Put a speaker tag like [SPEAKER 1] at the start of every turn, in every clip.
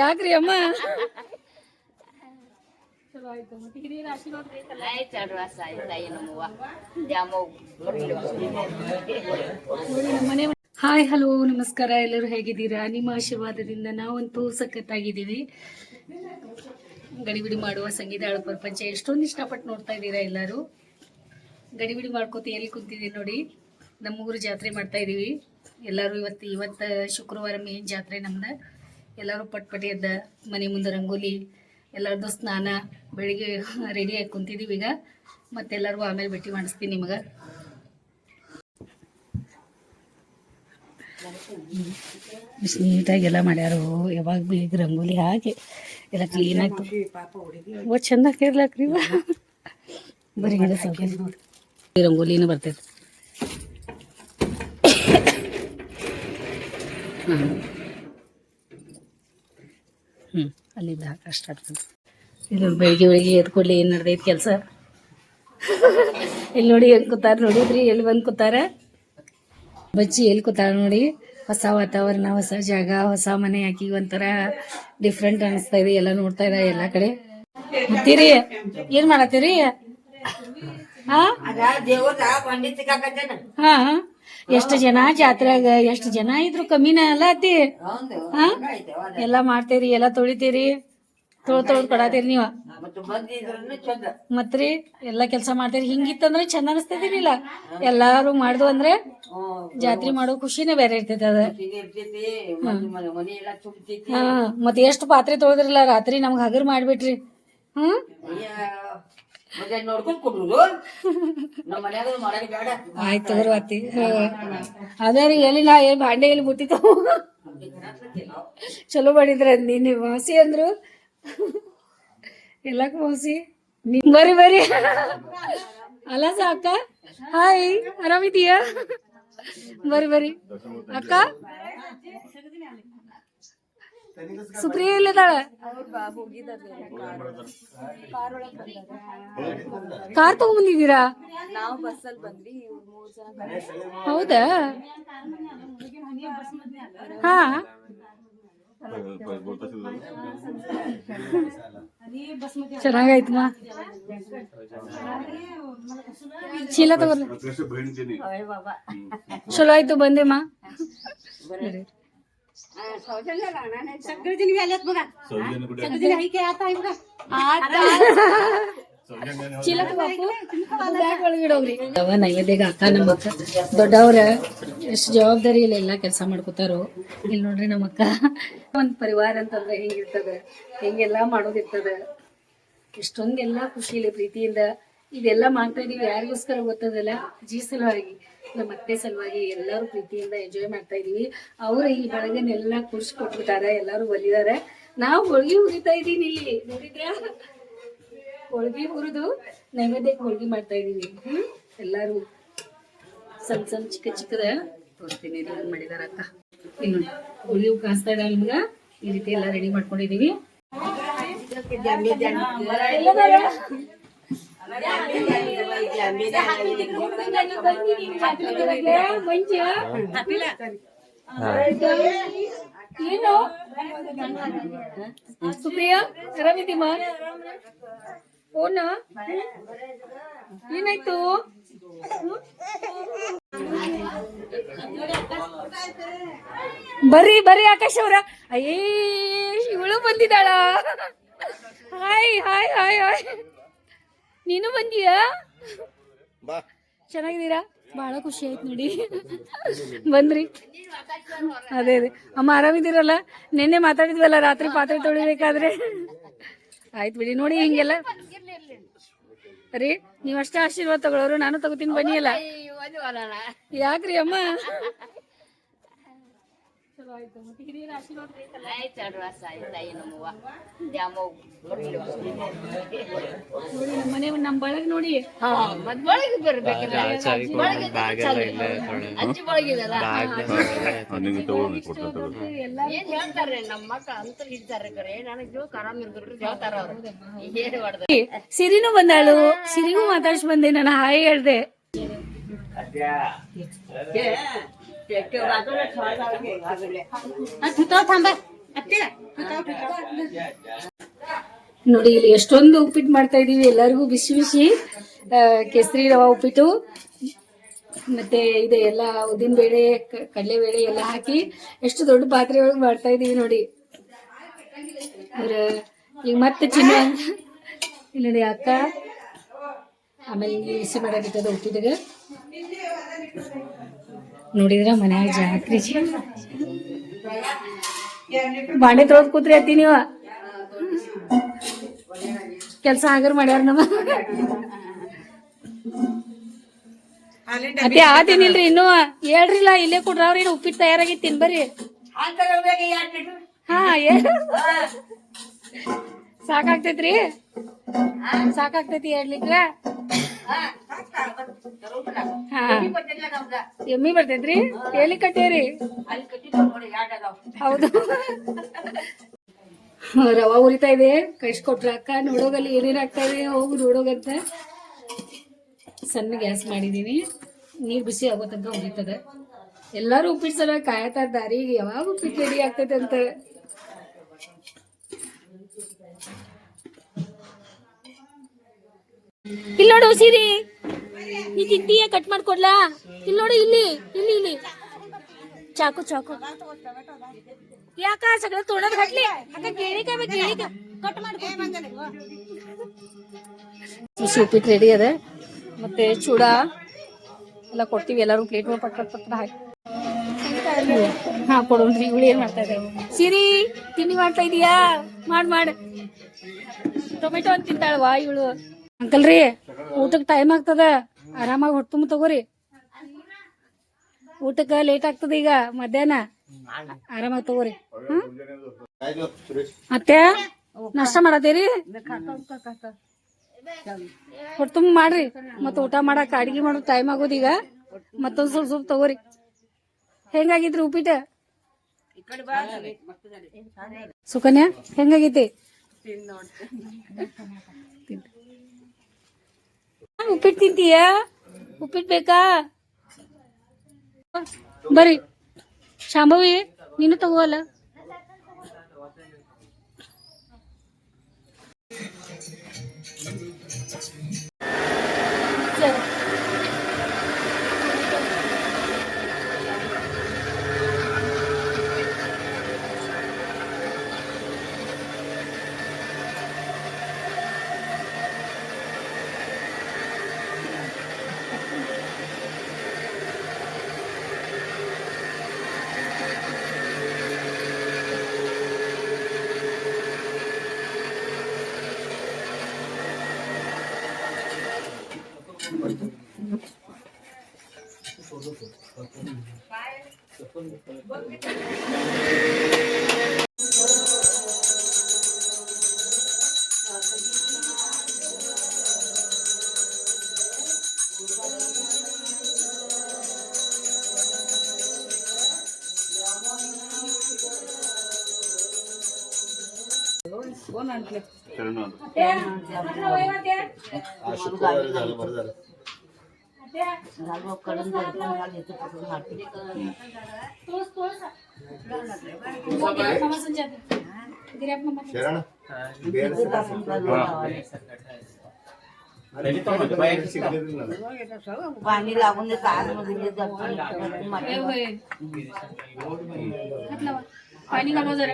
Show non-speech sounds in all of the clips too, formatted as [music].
[SPEAKER 1] ಯಾಕ್ರಿ ಅಮ್ಮ? Hi hello ನಮಸ್ಕಾರ. ಎಲ್ಲರೂ ಹೇಗಿದ್ದೀರಾ? ನಿಮ್ಮ ಆಶೀರ್ವಾದದಿಂದ ನಾವಂತೂ ಸಖತ್ತಾಗಿದ್ದೀವಿ. ಗಡಿಬಿಡಿ ಮಾಡುವ ಸಂಗೀತ ಆಳು ಪ್ರಪಂಚ ಎಷ್ಟೊಂದು ಇಷ್ಟಪಟ್ಟು ನೋಡ್ತಾ ಇದ್ದೀರಾ ಎಲ್ಲರೂ? ಗಡಿಬಿಡಿ ಮಾಡ್ಕೋತ ಎಲ್ಲಿ ಕುಂತಿದ್ದೀನಿ ನೋಡಿ? ನಮ್ಮೂರು ಜಾತ್ರೆ ಮಾಡ್ತಾ ಇದ್ದೀವಿ. ಎಲ್ಲರೂ ಇವತ್ತು ಇವತ್ತು ಶುಕ್ರವಾರ ಮೇನ್ ಜಾತ್ರೆ ನಮ್ದು. ಎಲ್ಲರೂ ಪಟ್ಪಟಿ ಎದ್ದ ಮನೆ ಮುಂದೆ ರಂಗೋಲಿ ಎಲ್ಲರದ್ದು ಸ್ನಾನ ಬೆಳಿಗ್ಗೆ ರೆಡಿಯಾಗಿ ಕುಂತಿದ್ದೀವಿ ಈಗ. ಮತ್ತೆಲ್ಲರಿಗೂ ಆಮೇಲೆ ಭೇಟಿ ಮಾಡಿಸ್ತೀನಿ ನಿಮಗೆ. ಇಷ್ಟು ನೀಟಾಗಿ ಎಲ್ಲ ಮಾಡ್ಯಾರು ಯಾವಾಗ ಈಗ ರಂಗೋಲಿ ಹಾಕಿ ಎಲ್ಲ ಕ್ಲೀನ್ ಆಗಿ ಓ ಚಂದ ಕೇರ್ಲಾಕ್ರಿ ಬರೀ ರಂಗೋಲಿನೂ ಬರ್ತೈತೆ. ಹ್ಞೂ ಹ್ಞೂ ಅಲ್ಲಿಂದ ಕಷ್ಟ ಆಗ್ತದೆ ಇದು ಬೆಳಿಗ್ಗೆ ಬೆಳಿಗ್ಗೆ ಎದ್ದು ಕೂಡಲೇ ಏನು ನಡೆದೈತೆ ಕೆಲಸ? ಇಲ್ಲಿ ನೋಡಿ ಹೆಂಗೆ ಕೂತಾರೆ ನೋಡಿದ್ರಿ? ಎಲ್ಲಿ ಬಂದು ಕೂತಾರೆ? ಬಜ್ಜಿ ಎಲ್ಲಿ ಕೂತಾರೆ ನೋಡಿ? ಹೊಸ ವಾತಾವರಣ ಹೊಸ ಜಾಗ ಹೊಸ ಮನೆ ಹಾಕಿ ಒಂಥರ ಡಿಫ್ರೆಂಟ್ ಅನಿಸ್ತಾ ಇದೆ ಎಲ್ಲ ನೋಡ್ತಾ ಇದೆ ಎಲ್ಲ ಕಡೆ. ಮತ್ತೀರಿ? ಏನ್ ಮಾಡತ್ತೀರಿ? ಹಾ ಹಾ. ಎಷ್ಟು ಜನ ಜಾತ್ರೆಗ ಎಷ್ಟು ಜನ ಇದ್ರು ಕಮ್ಮಿನ ಅಲ್ಲ ಅತ್ತಿ? ಹಾ? ಎಲ್ಲ ಮಾಡ್ತೀರಿ ಎಲ್ಲ ತೊಳಿತೀರಿ? ತೊಳ್ ತೊಳ್ ಕೊಡತೀರಿ ನೀವ? ಮತ್ರಿ ಎಲ್ಲಾ ಕೆಲಸ ಮಾಡ್ತೀರಿ. ಹಿಂಗಿತ್ತಂದ್ರೆ ಚಂದ ಅನಿಸ್ತದಿಲ್ಲ ಎಲ್ಲಾರು ಮಾಡುದು ಅಂದ್ರೆ ಜಾತ್ರೆ ಮಾಡೋ ಖುಷಿನೇ ಬೇರೆ ಇರ್ತೈತಿ ಅದ. ಹಾ ಮತ್ತೆ ಎಷ್ಟು ಪಾತ್ರೆ ತೊಳೆದ್ರಲ್ಲ ರಾತ್ರಿ ನಮ್ಗ್ ಹಗರ್ ಮಾಡ್ಬಿಟ್ರಿ. ಹ್ಮ್?
[SPEAKER 2] ಬೇಡ.
[SPEAKER 1] ಆಯ್ತು ತಗೋರಿ ಅತ್ತಿ. ಅದೇ ರೀ, ಎಲ್ಲಿ ಏನ್ ಭಾಂಡೆ ಎಲ್ಲಿ ಮುಟ್ಟಿತಾವ ಚಲೋ ಮಾಡಿದ್ರೆ ನೀನು ಮಾಸಿ ಅಂದ್ರು. ಎಲ್ಲಕ್ ಮಾಸಿ? ನಿಮ್ ಬರ್ರಿ ಬರ್ರಿ. ಅಲ್ಲ ಅಕ್ಕ? ಹಾಯ್ ಆರಾಮಿದೀಯಾ ಬರ್ರಿ ಬರ್ರಿ. ಅಕ್ಕ? ಸುಪ್ರಿಯ ಇಲ್ಲದಾಳ ಕಾರ್ ತಗೊಂಡ್ಬಂದಿದ್ದೀರಾ?
[SPEAKER 3] ನಾವು ಬಸ್ಸಲ್ಲಿ ಬಂದ್ವಿ ಇವ್ರು ಜನ
[SPEAKER 1] ಹೌದಾ? ಹಾ. ಚೆನ್ನಾಗಾಯ್ತು ಮಾ ಚೀಲ ತಗೋರ್ಲ ಚಲೋ ಆಯ್ತು ಬಂದೆ ಮಾ. ನೈವೇದ್ಯಗ ಅಕ್ಕ ನಮ್ಮ ಅಕ್ಕ ದೊಡ್ಡವ್ರ ಎಷ್ಟು ಜವಾಬ್ದಾರಿ ಇಲ್ಲ ಎಲ್ಲಾ ಕೆಲಸ ಮಾಡ್ಕೋತಾರೋ ಇಲ್ಲಿ ನೋಡ್ರಿ ನಮ್ಮ ಅಕ್ಕ. ಒಂದ್ ಪರಿವಾರ ಅಂತಂದ್ರೆ ಹೆಂಗಿರ್ತದ ಹೆಂಗೆಲ್ಲಾ ಮಾಡೋದಿರ್ತದ ಎಷ್ಟೊಂದೆಲ್ಲ ಖುಷಿಲಿ ಪ್ರೀತಿಯಿಂದ. ಇದೆಲ್ಲ ಮಾಡ್ತಾ ಇದೀವಿ. ಯಾರಿಗೋಸ್ಕರ ಗೊತ್ತದಲ್ಲ? ಜೀ ಸಲುವಾಗಿ. ನಮ್ಮ ಅತ್ತೆ ಸಲುವಾಗಿ ಎಲ್ಲರೂ ಪ್ರೀತಿಯಿಂದ ಎಂಜಾಯ್ ಮಾಡ್ತಾ ಇದೀವಿ. ಅವರು ಈ ಬೆಳಗ್ಗೆನೆಲ್ಲ ಖುಷಿ ಕೊಟ್ಬಿಟ್ಟಾರ ಎಲ್ಲರೂ ಒಲಿದಾರ. ನಾವು ಹೋಳ್ಗಿ ಹುರಿತಾ ಇದೀನಿ ಇಲ್ಲಿ ನೋಡಿದ್ರ? ಹೋಳ್ಗಿ ಹುರಿದು ನೈವೇದ್ಯಕ್ಕೆ ಹೋಳ್ಗಿ ಮಾಡ್ತಾ ಇದೀವಿ ಹ್ಮ್ ಎಲ್ಲಾರು ಸಣ್ಣ ಸಣ್ಣ ಚಿಕ್ಕ ಚಿಕ್ಕದ ತೋರಿಸ್ತೀನಿ ಹೆಂಗ್ ಮಾಡಿದಾರ ಅಕ್ಕ ಇನ್ನು ಹೋಳಿ ಕಾಣಿಸ್ತಾ ಇದ್ದಾರೆ ನಿಮ್ಗ? ಈ ರೀತಿ ಎಲ್ಲ ರೆಡಿ ಮಾಡ್ಕೊಂಡಿದೀವಿ. ಎಲ್ಲದಾರ? ಮಂಜ? ಏನು ಸುಪ್ರಿಯಾ ಆರಾಮಿದ್ದೀಮ ಓನ ಏನಾಯ್ತು ಬರ್ರಿ ಬರ್ರಿ ಆಕಾಶ್ ಅವ್ರ. ಅಯ್ಯೇ ಇವಳು ಬಂದಿದ್ದಾಳ? ಹಾಯ್ ಹಾಯ್ ಹಾಯ್ ಹಾಯ್ ನೀನು ಬಂದೀಯಾ? ಚೆನ್ನಾಗಿದ್ದೀರಾ? ಬಹಳ ಖುಷಿ ಆಯ್ತು ನೋಡಿ. ಬಂದ್ರಿ. ಅದೇ ಅದೇ. ಅಮ್ಮ ಆರಾಮಿದ್ದೀರಲ್ಲ? ನಿನ್ನೆ ಮಾತಾಡಿದ್ವಲ್ಲ, ರಾತ್ರಿ ಪಾತ್ರೆ ತೊಳಿಬೇಕಾದ್ರೆ. ಆಯ್ತು ಬಿಡಿ, ನೋಡಿ ಹಿಂಗೆಲ್ಲ. ರೀ ನೀವಷ್ಟೇ ಆಶೀರ್ವಾದ ತಗೊಳ್ಳೋರು, ನಾನು ತಗೋತೀನಿ, ಬನ್ನಿ ಅಲ್ಲ. ಯಾಕ್ರಿ ಅಮ್ಮ? ಬೇಕಲ್ಲ? ನೋಡಿ ನಮ್ಮ ಮನೆ ನಮ್ಮ ಬಳಗ ನೋಡಿ. ಎಲ್ಲ
[SPEAKER 2] ಏನ್ ಹೇಳ್ತಾರೆ? ನಮ್ಮ ಅಂತ ಇರ್ತಾರೆ ಕರೆ ನನಗೆ ಜೋಕ್ ಆರಾಮ್ ಇರ್ದ್ರು ಹೇಳ್ತಾರ ಅವ್ರು. ಏನ್ ಮಾಡ್ದ?
[SPEAKER 1] ಸಿರಿನೂ ಬಂದಾಳು. ಸಿರಿಗೂ ಮಾತಾಡ್ಸಿ ಬಂದೆ ನಾನು ಹಾಯ್ ಹೇಳ್ದೆ. ನೋಡಿ, ಇಲ್ಲಿ ಎಷ್ಟೊಂದು ಉಪ್ಪಿಟ್ಟು ಮಾಡ್ತಾ ಇದೀವಿ ಎಲ್ಲರಿಗೂ ಬಿಸಿ ಬಿಸಿ ಕೇಸರಿ ರವಾ ಉಪ್ಪಿಟ್ಟು, ಮತ್ತೆ ಇದೆ ಎಲ್ಲ ಉದ್ದಿನ ಬೇಳೆ ಕಡಲೆ ಬೇಳೆ ಎಲ್ಲ ಹಾಕಿ ಎಷ್ಟು ದೊಡ್ಡ ಪಾತ್ರೆ ಒಳಗೆ ಮಾಡ್ತಾ ಇದೀವಿ ನೋಡಿ. ಈಗ ಮತ್ತೆ ಚಿನ್ನ, ಇಲ್ಲ ನೋಡಿ ಅಕ್ಕ. ಆಮೇಲೆ ಬಿಸಿ ಮಾಡೋದಿಟ್ಟದ ಉಪ್ಪಿಟ್ಟಿಗೆ. ನೋಡಿದ್ರ ಮನ್ಯಾಗ ಜಾತ್ರಿ ಬಾಂಡೆ ತೊಳೆದ್ ಕೂತ್ರಿ ಅತ್ತಿ ನೀವ. ಕೆಲ್ಸ ಆಗರ್ ಮಾಡ್ಯಾರ ನಮ್ಮ. ಅತ್ತೆ ಆತೇನಿಲ್ರಿ ಇನ್ನು ಹೇಳ್ರಿಲ್ಲ, ಇಲ್ಲೇ ಕೊಡ್ರ ಅವ್ರಿ ಉಪ್ಪಿಟ್ಟು ತಯಾರಾಗಿ ತಿನ್ಬರಿ ಹಾ. ಸಾಕಾಗ್ತೈತ್ರಿ. ಸಾಕಾಗ್ತೈತಿ ಹೇಳ್ಲಿಕ್ಕ ಎಮ್ಮಿ ಬರ್ತೈತ್ರಿ? ಎಲ್ಲಿ ಕಟ್ಟೇರಿ? ಹೌದು. ರವಾ ಉರಿತಾ ಇದೆ. ಕಳ್ಸಿಕೊಟ್ರ ಅಕ್ಕ. ನೋಡೋಗಲ್ಲಿ ಏನೇನ್ ಆಗ್ತಾ ಇದೆ? ಹೋಗು, ನೋಡೋಗಂತ. ಸಣ್ಣ ಗ್ಯಾಸ್ ಮಾಡಿದೀನಿ ನೀರ್ ಬಿಸಿ ಆಗೋ ತನಕ ಉರಿತದ. ಎಲ್ಲಾರು ಉಪ್ಪಿಟ್ಟು ಸಲ ಕಾಯತಾರ ದಾರಿಗೆ ಯಾವಾಗ ಉಪ್ಪಿಟ್ಟು ರೆಡಿ ಆಗ್ತೈತೆ ಅಂತ. ಇಲ್ಲಿ ನೋಡು ಸೀರಿ. ನೀ ತಿಂತೀಯ ಕಟ್ ಮಾಡ್ಕೊಡ್ಲಾ? ಇಲ್ಲಿ ನೋಡು, ಇಲ್ಲಿ ಇಲ್ಲಿ ಇಲ್ಲಿ. ಚಾಕು ಚಾಕು. ಯಾಕ ಸಗಳ ತೋಡದ್ ಹಟ್ಲಿ? ಕೇಳಿಕ ಕಟ್ ರೆಡಿ ಅದ. ಮತ್ತೆ ಚೂಡ. ಎಲ್ಲ ಕೊಡ್ತೀವಿ, ಎಲ್ಲರೂ ಪ್ಲೇಟ್ ಮೇಲೆ ಪಟ್ಟ ಹಾಕಿ. ಹಾ ಕೊಡೋಣ್ರಿ ಇವಳು ಏನ್ ಮಾಡ್ತಾ ಸಿರಿ, ತಿಂಡಿ ಮಾಡ್ತಾ ಇದೀಯಾ? ಮಾಡ್ ಮಾಡ್. ಟೊಮೆಟೊ ಅಂತ ತಿಂತಾಳವಾ ಇವಳು. ಅಂಕಲ್ ರೀ ಊಟಕ್ಕೆ ಟೈಮ್ ಆಗ್ತದ. ಆರಾಮಾಗಿ ಹೊಟ್ಟು ತುಂಬ ತಗೋರಿ. ಊಟಕ್ಕೆ ಲೇಟ್ ಆಗ್ತದ ಈಗ, ಮಧ್ಯಾಹ್ನ. ಆರಾಮಾಗಿ ತಗೋರಿ. ಮತ್ತೆ? ನಷ್ಟ ಮಾಡತ್ತೀರಿ ಹೊಟ್ಟು ತುಂಬ ಮಾಡ್ರಿ. ಮತ್ತೆ ಊಟ ಮಾಡಕ್ ಅಡಿಗೆ ಮಾಡೋ ಟೈಮ್ ಆಗೋದು ಈಗ. ಮತ್ತೊಂದ್ ಸ್ವಲ್ಪ ಸ್ವಲ್ಪ ತಗೋರಿ. ಹೆಂಗಾಗಿದ್ರಿ ಉಪ್ಪಿಟ ಸುಕನ್ಯಾ, ಹೆಂಗಾಗೈತಿ? ಉಪ್ಪಿಟ್ಟು ತಿಂತೀಯ? ಉಪ್ಪಿಟ್ಟು ಬೇಕಾ? ಬರ್ರಿ. ಶಾಂಭವಿ ನೀನು ತಗೋಲ್ಲ
[SPEAKER 4] पाणी लागून देतं.
[SPEAKER 1] पाणी घालवा जरा.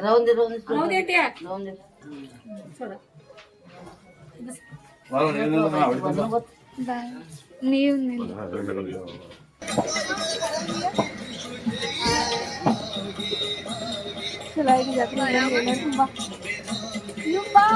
[SPEAKER 4] राहून दे राहून दे
[SPEAKER 1] राहू दे त्या
[SPEAKER 4] राहून दे
[SPEAKER 1] सोडा बाय ನೀವು ಚಲಾಗಿ ಜಾತ್ರೆ ತುಂಬಾ ತುಂಬಾ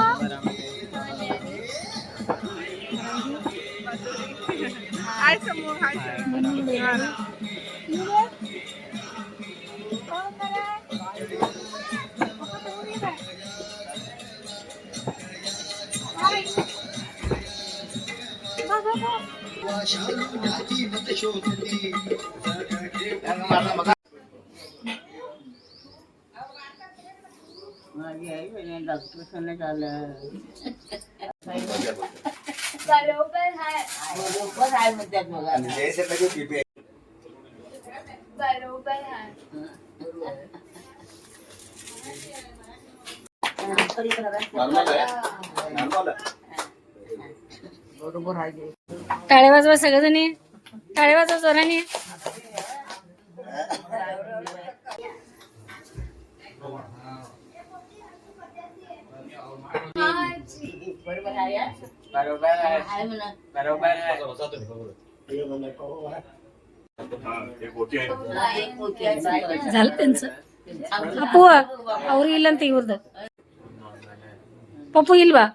[SPEAKER 4] माझी आई म्हणे डॉक्टर झालं
[SPEAKER 3] बरोबर हाय
[SPEAKER 4] बरोबर आहे म्हणतात मला
[SPEAKER 3] बरोबर हाय
[SPEAKER 4] बरोबर आहे
[SPEAKER 1] टाळे वाजवा सगळेजणी टाळे वाजवा जोराने
[SPEAKER 4] आहे म्हणा एक मोठी आहे
[SPEAKER 1] झालं त्यांचं ಅಪ್ಪು ಅವ್ರು ಇಲ್ಲಂತ ಇವ್ರದ್ದು ಪಪ್ಪು ಇಲ್ವಾ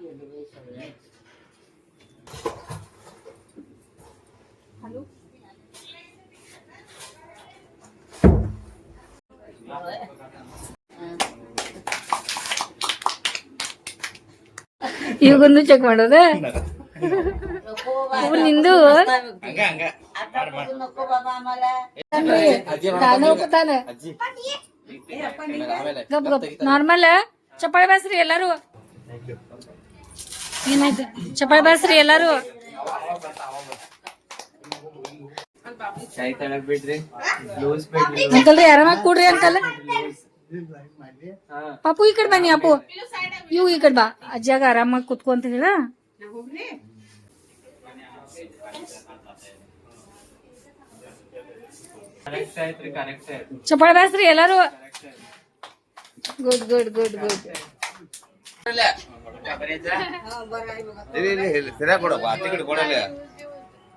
[SPEAKER 1] [laughs] ಇವಾಗೊಂದು ಚೆಕ್ ಮಾಡೋದ? ನಿಂದು? ನಾರ್ಮಲ್? ಚಪ್ಪಾಳೆ ಬಾಸ್ರಿ ಎಲ್ಲಾರು? ಏನಾಯ್ತು? ಚಪ್ಪಾಳೆ ಬಾಸ್ರಿ ಎಲ್ಲಾರು? ಅಂಕಲ್ ರೀ ಆರಾಮಾಗಿ ಕೂಡ್ರಿ ಅಂಕಲ್. ಪಾಪು ಈ ಕಡೆ ಬನ್ನಿ ಅಪ್ಪು ಇವು ಈ ಕಡೆ ಬಾ. ಅಜ್ಜಾಗ ಆರಾಮಾಗಿ ಕುತ್ಕೊಂತ ಹೇಳ ಚಪ್ಪಾಳೆ ಬಾಸ್ರಿ ಎಲ್ಲಾರು? ಗುಡ್ ಗುಡ್ ಗುಡ್ ಗುಡ್
[SPEAKER 5] ಸರಿಯಾಗಿ ಕೊಡಪ್ಪ ಆ ತಿಂಗಳು ಕೊಡಲ್ಲ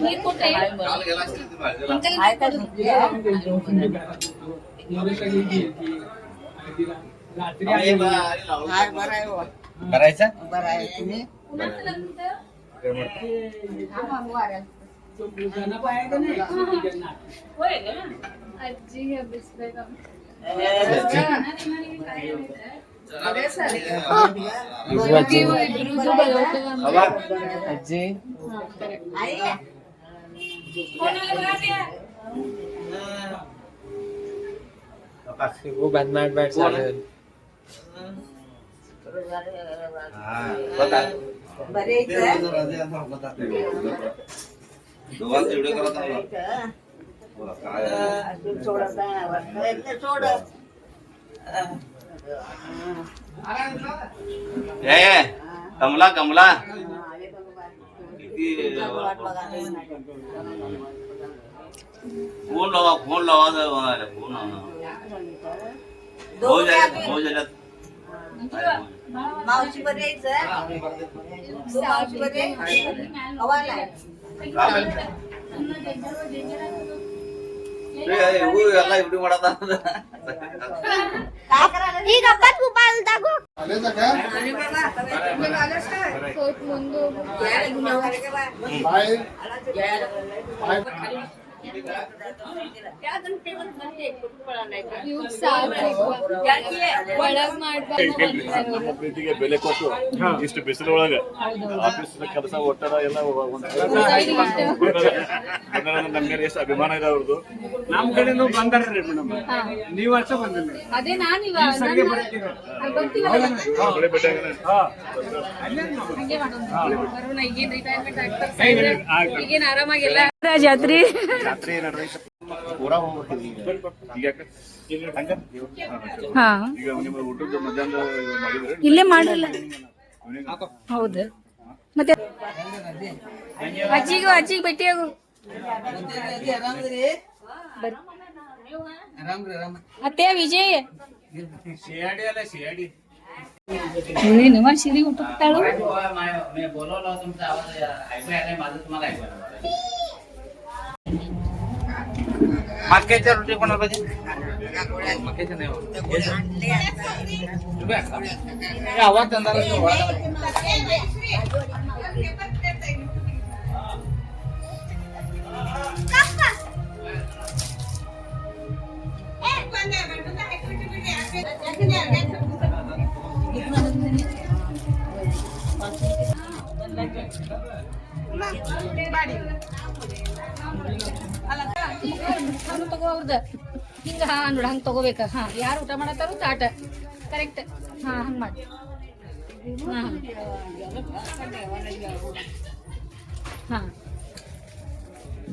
[SPEAKER 4] मी कुठे? हो.
[SPEAKER 5] करायचं?
[SPEAKER 4] बरं आहे तुम्ही?
[SPEAKER 3] आजी
[SPEAKER 5] आजी. Uban
[SPEAKER 4] Marbar
[SPEAKER 5] sa akin. ఏ కమలా కమలా फोन लावा फोन लावा फोन
[SPEAKER 4] मावशी मध्ये यायचं मावशी मध्ये हवाला
[SPEAKER 5] ಇವು ಎಲ್ಲ
[SPEAKER 3] ಈಗ ಅಪ್ಪತ್ ಮೊಬೈಲ್ ದಾಗು. ಕೋಟ್ ಮುಂದು ಒಳಗ್
[SPEAKER 6] ನಮ್ಮ ಪ್ರೀತಿಗೆ ಬೆಲೆ ಕೊಟ್ಟು ಇಷ್ಟು ಬಿಸಿಲೊಳಗ ಆಫೀಸ್ ಕೆಲಸ ಒತ್ತಡ ಎಲ್ಲ ನಮ್ಮ ಮೇಲೆ ಎಷ್ಟು ಅಭಿಮಾನ ಇದೆ ಅವ್ರದ್ದು
[SPEAKER 7] ನಮ್ ಕಡೆ ಬಂದಾರ್ರಿ ಮೇಡಮ್ ನೀವ್ ವರ್ಷ ಬಂದಿಲ್ಲ
[SPEAKER 3] ಅದೇ ನಾನು ಈಗೇನ್ ರಿಟೈರ್ಮೆಂಟ್ ಆಗ್ತಾರೆ ಈಗೇನ್ ಆರಾಮಾಗಿಲ್ಲ.
[SPEAKER 1] ಜಾತ್ರಿ? ಹಾ. ಇಲ್ಲೇ ಮಾಡಲ್ಲ ಹೌದು. ಮತ್ತೆ? ಅಜ್ಜಿಗೂ ಅಜ್ಜಿಗೆ ಭೇಟಿಯಾಗು. ಅತ್ತೆ ವಿಜಯ್?
[SPEAKER 7] ಸಿಯಾಡಿ ಅಲ್ಲ ಸಿಯಾಡಿ
[SPEAKER 1] ನೀನು ಮಾಡಿ ಸಿರಿ ಊಟ
[SPEAKER 2] मक्याच्या रोटी कोणाला पाहिजे? मक्याच्या नाही आवाज अंधारा Thank you.
[SPEAKER 1] ಅಲ್ಲ ತಗೋ ಅವ್ರದ ಹಿಂಗ ಹಾ. ನೋಡ ಹಂಗ ತಗೋಬೇಕ ಹಾ ಯಾರು ಊಟ ಮಾಡತ್ತಾರು ತಾಟ ಕರೆಕ್ಟ್ ಹಾ ಹಂಗ ಮಾಡಿ ಹಾ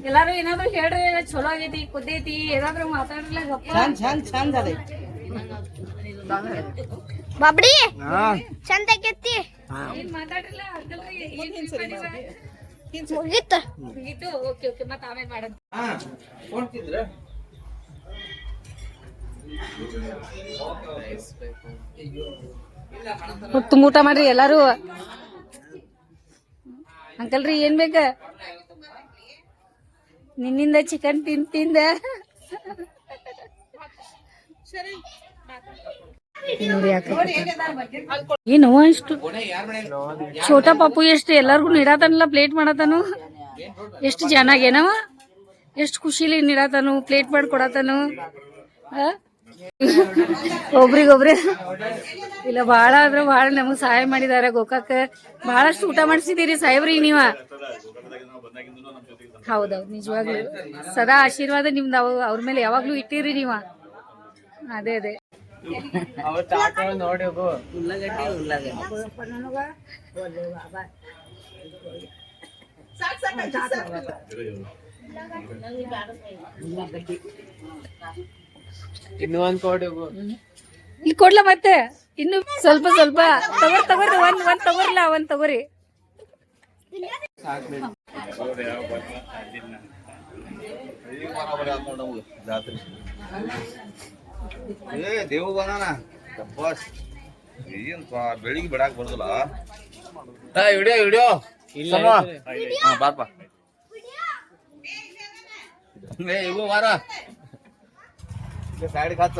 [SPEAKER 1] ಎಲ್ಲಾರು ಏನಾದ್ರು ಹೇಳ್ರಿ ಚಲೋ ಆಗೈತಿ ಕುದ್ದೈತಿ ಏನಾದ್ರು ಮಾತಾಡ್ರಲ್ಲ ಚಂದ
[SPEAKER 4] ಚಂದ ಚಂದ ಅದ
[SPEAKER 8] ಬಾಬ್ಡಿ ಚಂದ
[SPEAKER 1] ಆಗೈತಿ ಮಾತಾಡ್ರಲ್ಲ
[SPEAKER 8] ಮುಗೀತ
[SPEAKER 1] ಮುಗೀತು ಓಕೆ ಓಕೆ ಮತ್ತೆ ಆಮೇಲೆ ಮಾಡೋಣ. ತುಂಬ ಊಟ ಮಾಡ್ರಿ ಎಲ್ಲಾರು. ಅಂಕಲ್ ರೀ ಏನ್ ಬೇಕ? ನಿನ್ನಿಂದ ಚಿಕನ್ ತಿಂದ್ ತಿಂದ. ಏನು ಛೋಟಾ ಪಾಪು ಎಷ್ಟು ಎಲ್ಲಾರ್ಗು ನೀಡತಾನಲ್ಲ ಪ್ಲೇಟ್ ಮಾಡತಾನು? ಎಷ್ಟು ಚೆನ್ನಾಗೇನವ ಎಷ್ಟು ಖುಷಿಲಿ ನೀಡತಾನು ಪ್ಲೇಟ್ ಮಾಡಿ ಕೊಡತಾನು? ಒಬ್ರಿಗೊಬ್ರೆ ಇಲ್ಲ ಬಹಳ ಆದ್ರೆ ಬಹಳ ನಮಗ್ ಸಹಾಯ ಮಾಡಿದಾರ ಗೋಕಾಕ. ಬಹಳಷ್ಟು ಊಟ ಮಾಡಿಸಿದೀರಿ ಸಾಹೇಬ್ರಿ ನೀವ? ಹೌದೌದು, ನಿಜವಾಗ್ಲು. ಸದಾ ಆಶೀರ್ವಾದ ನಿಮ್ದು ಅವ್ ಅವ್ರ ಮೇಲೆ ಯಾವಾಗ್ಲೂ ಇಟ್ಟಿರಿ ನೀವ. ಅದೇ ಅದೇ.
[SPEAKER 7] ಆಟ ನೋಡಿ ಹೋಗು.
[SPEAKER 4] ಉಳ್ಳಾಗಡ್ಡಿ ಉಳ್ಳಾಗಡ್ಡಿ.
[SPEAKER 7] ಇನ್ನು ಒಂದ್ ಕೋಡಿ ಹೋಗು.
[SPEAKER 1] ಇಲ್ಲಿ ಕೊಡ್ಲ ಮತ್ತೆ. ಇನ್ನು ಸ್ವಲ್ಪ ಸ್ವಲ್ಪ. ತಗೋರ್ ತಗೋರಿ ಒಂದ್ ಒಂದ್ ತಗೋರಿಲ್ಲ ಒಂದ್ ತಗೋರಿ.
[SPEAKER 5] ಜಾತ್ರೆ. ಏ ದೇವು ಬಂದಾನ ಶಬ್ಬಾಸ್ ಏನ್ ಬೆಳಿಗ್ಗೆ ಬಿಡಾಕ್ ಬರ್ದಲ್ಲ. ವಿಡಿಯೋ ವಿಡಿಯೋ ಬಾಪ ಏ ಇವು ವಾರ ಸೈಡ್ ಹಚ್ಚ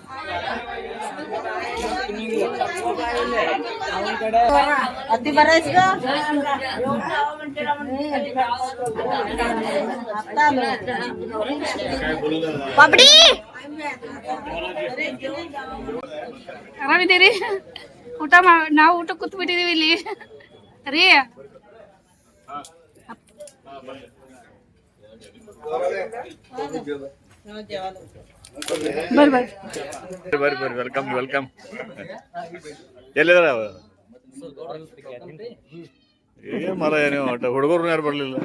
[SPEAKER 4] ಅತ್ತಿ
[SPEAKER 8] ಬರೀ
[SPEAKER 1] ಆರಾಮಿದ್ದೀರಿ? ಊಟ ನಾವು ಊಟ ಕೂತ್ ಬಿಟ್ಟಿದೀವಿ ಇಲ್ಲಿ. ರೀ. ಅಪ್ಪ. ಬರ್ರಿ
[SPEAKER 6] ಬರ್ರಿ ಬರ್ರಿ ವೆಲ್ಕಮ್ ವೆಲ್ಕಮ್ ಎಲ್ಲಿದಾರ ಅವ ಏನ್ ಮರ ನೀವು ಒಟ್ಟ ಹುಡುಗರು ಯಾರು ಬರ್ಲಿಲ್ಲ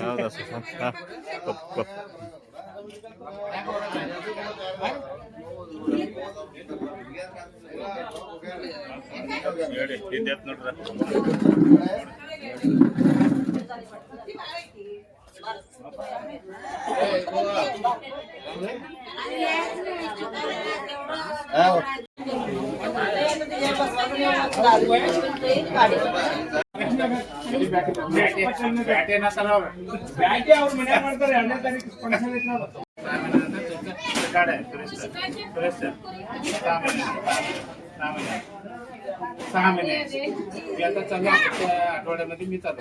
[SPEAKER 6] ಹೌದಾ ಸರ್? ಹಾ, ಕಪ್, ಕಪ್. ಹೇಳಿ, ಹಿಂದೆ ಎತ್ತ್ ನೋಡ್ರ.
[SPEAKER 7] सहा महिने. मी आता चालू आठवड्यामध्ये मी चालू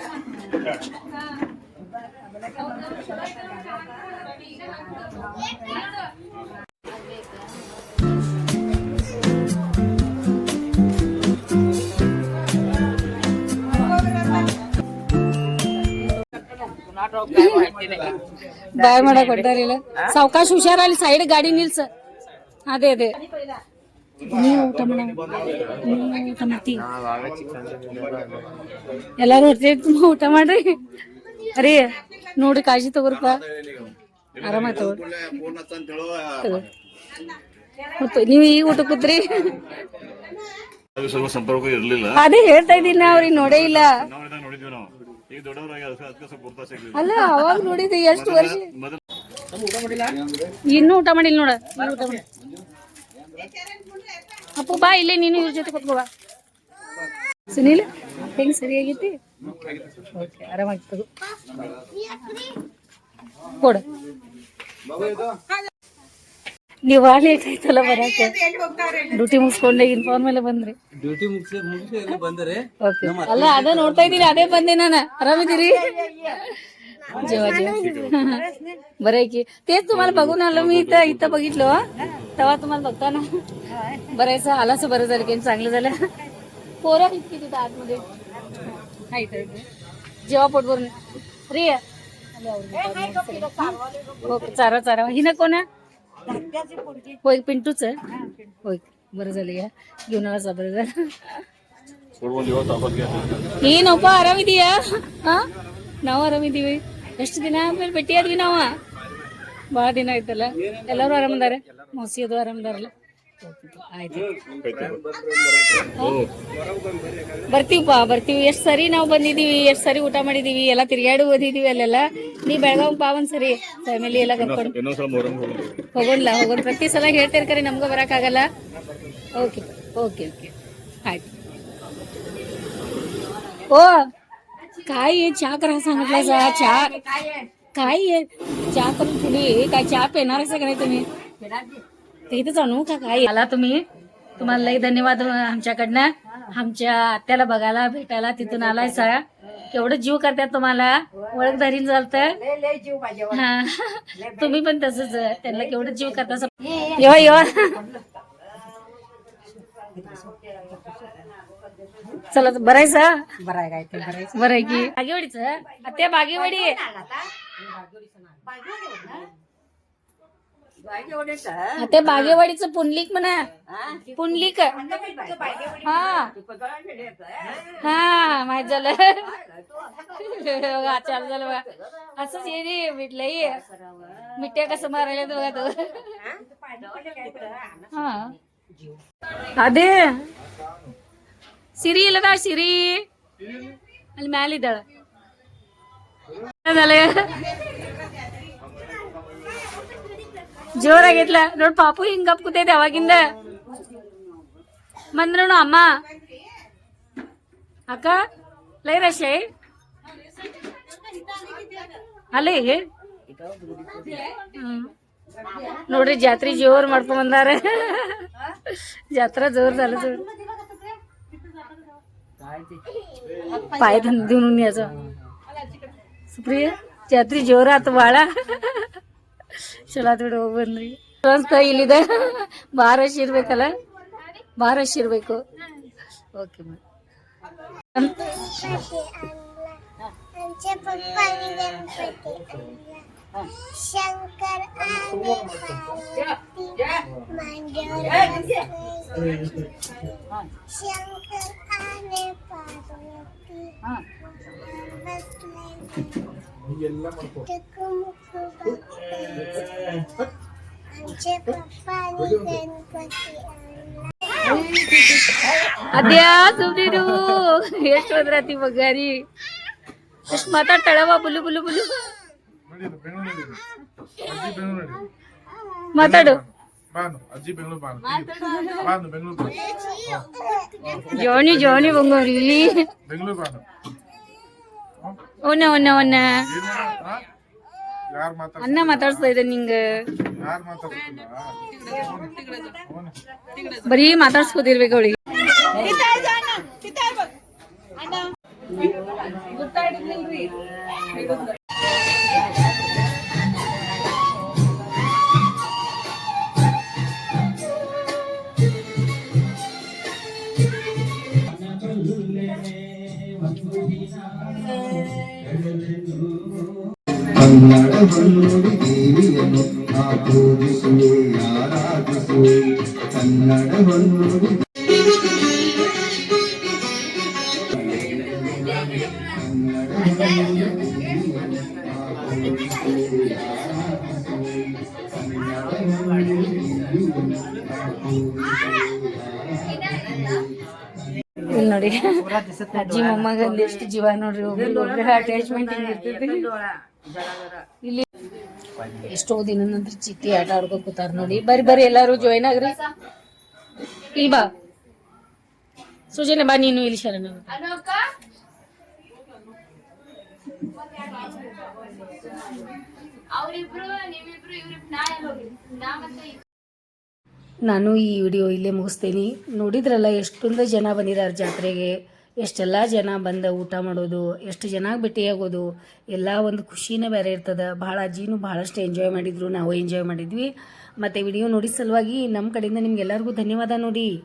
[SPEAKER 1] ಬಾಯ್ ಮಾಡಕ್ ಹೊಡ್ದಾರಿಲ್ಲ ಸಾವಕಾಶ ಹುಷಾರ ಅಲ್ಲಿ ಸೈಡ್ ಗಾಡಿ ನಿಲ್ಸ. ಅದೇ ಅದೇ. ನೀವು ಊಟ ಮಾಡ. ನೀವು ಊಟ ಮಾಡ್ತಿ ಎಲ್ಲಾರು ಹೊಟ್ಟೆ ತುಂಬ ಊಟ ಮಾಡ್ರಿ. ಅರೇ ನೋಡಿ ಕಾಳಜಿ ತಗೋರ್ಪ. ಆರಾಮಾಗಿ ತಗೋ
[SPEAKER 5] ಫೋನ್ ಹಚ್ಚಂತ ಹೇಳು
[SPEAKER 1] ತಗೋ ಮತ್ತೆ ನೀವು ಈಗ ಊಟ ಕೂತ್ರಿ.
[SPEAKER 6] ಅದು ಸ್ವಲ್ಪ ಸಂಪರ್ಕ ಇರ್ಲಿಲ್ಲ.
[SPEAKER 1] ಅದೇ ಹೇಳ್ತಾ ಇದ್ದೀನಿ ಅವ್ರಿಗೆ ನೋಡೇ ಇಲ್ಲ.
[SPEAKER 6] ನಾವು ಇದನ್ನ ನೋಡಿದ್ವಿ ನಾವು ಈಗ ದೊಡ್ಡವರಾಗಿ ಅದಕ್ಕೆ ಅದಕ್ಕೆ ಸ್ವಲ್ಪ ಗುರ್ತಾ ಸಿಗ್ಲಿಲ್ಲ
[SPEAKER 1] ಅಲ್ಲ ಅವಾಗ ನೋಡಿದ್ದೆ ಎಷ್ಟು ವರ್ಷ
[SPEAKER 6] ಮೊದಲು
[SPEAKER 1] ಇನ್ನೂ ಊಟ ಮಾಡಿಲ್ಲ ನೋಡ. ಊಟ ಮಾಡಿ. ಅಪ್ಪು ಬಾ ಇಲ್ಲೇ ನೀನು ಇವ್ರ ಜೊತೆ ಕೂತ್ಕೋ ಬಾ. ಸುನೀಲ್ ಹೆಂಗ್ ಸರಿಯಾಗೈತಿ ಓಕೆ ಆರಾಮಾಗಿ ತಗೋ ಕೊಡು. ನೀವು ಭಾಳ ಲೇಟ್ ಆಯ್ತಲ್ಲ ಬರಕ್ಕೆ ಡ್ಯೂಟಿ ಮುಗಿಸ್ಕೊಂಡೆ ಇನ್ಫಾರ್ಮ್ ಎಲ್ಲ ಬಂದ್ರಿ
[SPEAKER 9] ಡ್ಯೂಟಿ ಮುಗಿಸಿ ಮುಗಿಸಿ ಬಂದರೆ
[SPEAKER 1] ಓಕೆ ಅಲ್ಲ ಅದೇ ನೋಡ್ತಾ ಇದ್ದೀನಿ ಅದೇ ಬಂದೆ ನಾನು ಆರಾಮಿದ್ದೀರಿ जेव्हा जेव्हा बरं आहे की तेच तुम्हाला बघून आलो मी इथं इथं बघितलं तेव्हा तुम्हाला बघताना बरायचं आलाच बरं झालं की चांगलं झालं पोरं आहेत की तिथं आतमध्ये हा इथं इथं. जेव्हा पोट भरून रे हो चारा चारा हिनं कोण आहे होय पिंटूच आहे होय बरं झालं या घेऊन आला बरं झालं
[SPEAKER 6] ಕೊಡ್ಬೋದು ಇವತ್ತು ವಾಪಸ್ ಗ್ಯಾಸ್
[SPEAKER 1] ಏನಪ್ಪ ಆರಾಮಿದೀಯಾ ಹಾ ನಾವು ಆರಾಮಿದೀವಿ ಎಷ್ಟು ದಿನ ಆದ್ಮೇಲೆ ಭೇಟಿ ಆದ್ವಿ ನಾವ ಭಾಳ ದಿನ ಆಯ್ತಲ್ಲ ಎಲ್ಲರೂ ಆರಾಮದಾರ ಮೌಸಿ ಅದು ಆರಾಮದಾರಲ್ಲ ಆಯ್ತು ಬರ್ತೀವಪ್ಪ ಬರ್ತೀವಿ ಎಷ್ಟು ಸರಿ ನಾವು ಬಂದಿದೀವಿ ಎಷ್ಟು ಸರಿ ಊಟ ಮಾಡಿದೀವಿ ಎಲ್ಲ ತಿರ್ಗಾಡಿ ಓದಿದೀವಿ ಅಲ್ಲೆಲ್ಲ ನೀ ಬೆಳಗಾವ್ ಬಾ ಒಂದ್ ಸರಿ ಫ್ಯಾಮಿಲಿ ಎಲ್ಲ ಕರ್ಕೊಂಡು
[SPEAKER 6] ಇನ್ನೊಂದ್ಸಲ ಮೊಹರಂ ಹೋಗೋದು
[SPEAKER 1] ಹೋಗೋಣ ಹೋಗೋಣ ಪ್ರತಿ ಸಲ ಹೇಳ್ತೀರಿ ಕರೆ ನಮ್ಗೆ ಬರೋಕ್ಕಾಗಲ್ಲ ಓಕೆ ಓಕೆ ಓಕೆ ಆಯ್ತು ओ काय आहे चहा करा सांगितलं जा चहा काय आहे चहा करून थोडी काय चहा पेणार आहे का नाही ते इथेच आणू का काय. आला तुम्ही. तुम्हाला लई धन्यवाद आमच्याकडनं. आमच्या आत्याला बघायला भेटायला तिथून आलाय सा केवढं जीव करतात तुम्हाला. ओळख धरीन चालतं हा. [laughs] तुम्ही पण तसंच त्यांना केवढं जीव करता. येवा येवा चला बरं आहे सा
[SPEAKER 4] बरं आहे काय ते बरं आहे.
[SPEAKER 1] बरं आहे की. बागेवाडीच? त्या बागेवाडी. त्या बागेवाडीचं पुंडलिक म्हणा पुंडलिक हा हा माहित झालं बघा, चालू झालं बघा असंच ये रे भेटलंय मिठ्या कसं मारायला बघा तो हा ಅದೇ ಸಿರಿ ಇಲ್ಲದ ಸಿರಿ ಅಲ್ಲಿ ಮ್ಯಾಲಿದ್ದಾಳ ಜೋರಾಗೈತ್ಲ ನೋಡ್ ಪಾಪು ಹಿಂಗ್ ಗಪ್ ಕೂತೈತೆ ಅವಾಗಿಂದ ಬಂದ್ರನು ಅಮ್ಮ ಅಕ್ಕ ಲೈ ರಶೆ ಅಲ್ಲಿ ಹ್ಮ್ ನೋಡ್ರಿ ಜಾತ್ರೆ ಜೋರ್ ಮಾಡ್ಕೊಂಡ್ ಬಂದಾರ ಜಾತ್ರಾ जोर झालं जोर पाय धन देऊन यायचं सुप्रिय ಜಾತ್ರೆ ಜೋರಾತು ಭಾಳ ಚಲಾತ್ಬಿಡು ಹೋಗಿ ಬಂದ್ರಿ ಟ್ರಾನ್ಸ್ಫರ್ ಇಲ್ಲಿದ ಮಹಾರಾಶ್ ಇರ್ಬೇಕಲ್ಲ ಮಹಾರಾಶ್ ಇರಬೇಕು ಓಕೆ
[SPEAKER 8] ಮ್ಯಾಮ್ ಶಂಕರ್ ಹೀಗೆಲ್ಲ ಮಾಡ್ಕೋ.
[SPEAKER 1] ಅದ್ಯಾ ಸುಮ್ನಿರು. ಎಷ್ಟು ಹೋದ್ರಾತಿ ಮಗಾರಿ ಎಷ್ಟು ಮಾತಾಡ್ತಾಳವ ಬುಲು ಬುಲು ಬುಲು ಮಾತಾಡು. ಜೋನಿ ಜೋನಿ ಬಂಗೋರಿ.
[SPEAKER 7] ಬೆಂಗಳೂರು
[SPEAKER 1] ಒನ್ನ
[SPEAKER 7] ಯಾರು ಮಾತಾಡ
[SPEAKER 1] ಅನ್ನ ಮಾತಾಡ್ಸ್ತಾ ಇದೆ ನಿಂಗ. ಬರೀ ಮಾತಾಡ್ಸ್ಕೊತಿರ್ಬೇಕು ಅವಳಿಗೆ.
[SPEAKER 10] ಕನ್ನಡ పల్లాడ
[SPEAKER 1] దేవియను నాకు ಅಜ್ಜಿ ಎಷ್ಟು ಜೀವ ನೋಡ್ರಿ ಒಬ್ರಿಗೊಬ್ರು ಅಟ್ಯಾಚ್ಮೆಂಟ್ ಇಲ್ಲಿ ಎಷ್ಟೋ ದಿನ ನಂತರ ಚಿತ್ತಿ ಆಟ ಆಡ್ಕೊ ಕೂತಾರ ನೋಡಿ. ಬರ್ರಿ ಬರ್ರಿ ಎಲ್ಲಾರು ಜಾಯ್ನ್ ಆಗ್ರಿ. ಇಲ್ಲಿ ಬಾ. ಸುಜನೆ ಬಾ ನೀನು ಇಲ್ಲಿ ಶರಣ. ನಾನು ಈ ವಿಡಿಯೋ ಇಲ್ಲೇ ಮುಗಿಸ್ತೀನಿ. ನೋಡಿದ್ರಲ್ಲ ಎಷ್ಟೊಂದು ಜನ ಬಂದಿದ್ದಾರೆ ಜಾತ್ರೆಗೆ. ಎಷ್ಟೆಲ್ಲ ಜನ ಬಂದ ಊಟ ಮಾಡೋದು, ಎಷ್ಟು ಜನ ಭೇಟಿಯಾಗೋದು ಎಲ್ಲ ಒಂದು ಖುಷಿನೇ ಬೇರೆ ಇರ್ತದೆ. ಭಾಳ ಅಜ್ಜಿನೂ ಭಾಳಷ್ಟು ಎಂಜಾಯ್ ಮಾಡಿದ್ರು, ನಾವು ಎಂಜಾಯ್ ಮಾಡಿದ್ವಿ. ಮತ್ತು ವಿಡಿಯೋ ನೋಡಿ ಸಲುವಾಗಿ ನಮ್ಮ ಕಡೆಯಿಂದ ನಿಮ್ಗೆಲ್ಲರಿಗೂ ಧನ್ಯವಾದ ನೋಡಿ.